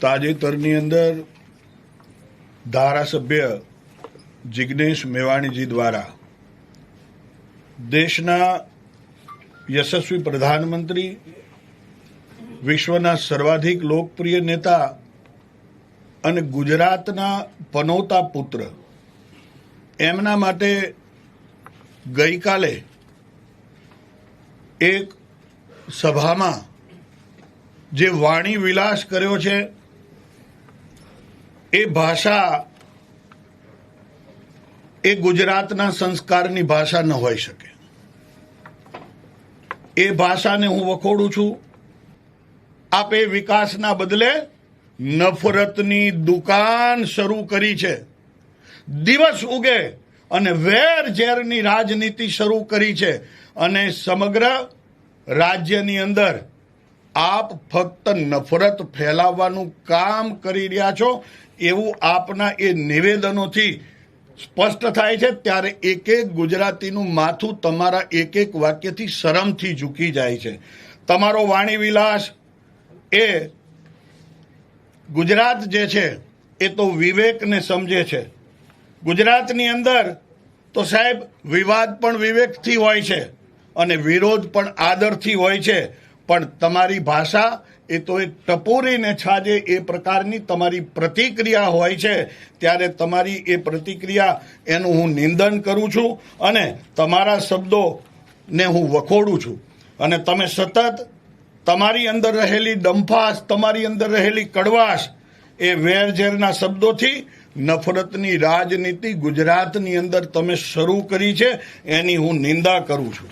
તાજેતરની અંદર ધારાસભ્ય જિગ્નેશ મેવાણીજી દ્વારા દેશના યશસ્વી પ્રધાનમંત્રી, વિશ્વના સર્વાધિક લોકપ્રિય નેતા અને ગુજરાતના પનોતા પુત્ર. એમના માટે ગઈકાલે એક સભામાં જે વાણી વિલાસ કર્યો છે એ ભાષા એ ગુજરાતના સંસ્કારની ભાષા ન હોઈ શકે. એ ભાષાને હું વખોડું છું. આપે વિકાસના બદલે નફરતની દુકાન શરૂ કરી છે. દિવસ ઉગે અને વેર ઝેરની રાજનીતિ શરૂ કરી છે. અને સમગ્ર રાજ્યની અંદર આપ ફક્ત નફરત ફેલાવવાનું કામ કરી રહ્યા છો, એવું આપના એ નિવેદનોથી સ્પષ્ટ થાય છે. ત્યારે એક એક ગુજરાતીનું માથું તમારા એક એક વાક્યથી શરમથી ઝૂકી જાય છે. તમારો વાણી વિલાસ એ ગુજરાત જે છે, એ તો વિવેકને સમજે છે. ગુજરાતની અંદર તો સાહેબ, વિવાદ પણ વિવેકથી હોય છે અને વિરોધ પણ આદરથી હોય છે. પણ તમારી ભાષા એ તો એક ટપોરીને છાજે એ પ્રકારની તમારી પ્રતિક્રિયા હોય છે, ત્યારે તમારી એ પ્રતિક્રિયા એનું હું નિંદન કરું છું અને તમારા શબ્દોને હું વખોડું છું. અને તમે સતત તમારી અંદર રહેલી ડંફાસ, તમારી અંદર રહેલી કડવાશ એ વેરઝેરના શબ્દોથી નફરતની રાજનીતિ ગુજરાતની અંદર તમે શરૂ કરી છે, એની હું નિંદા કરું છું.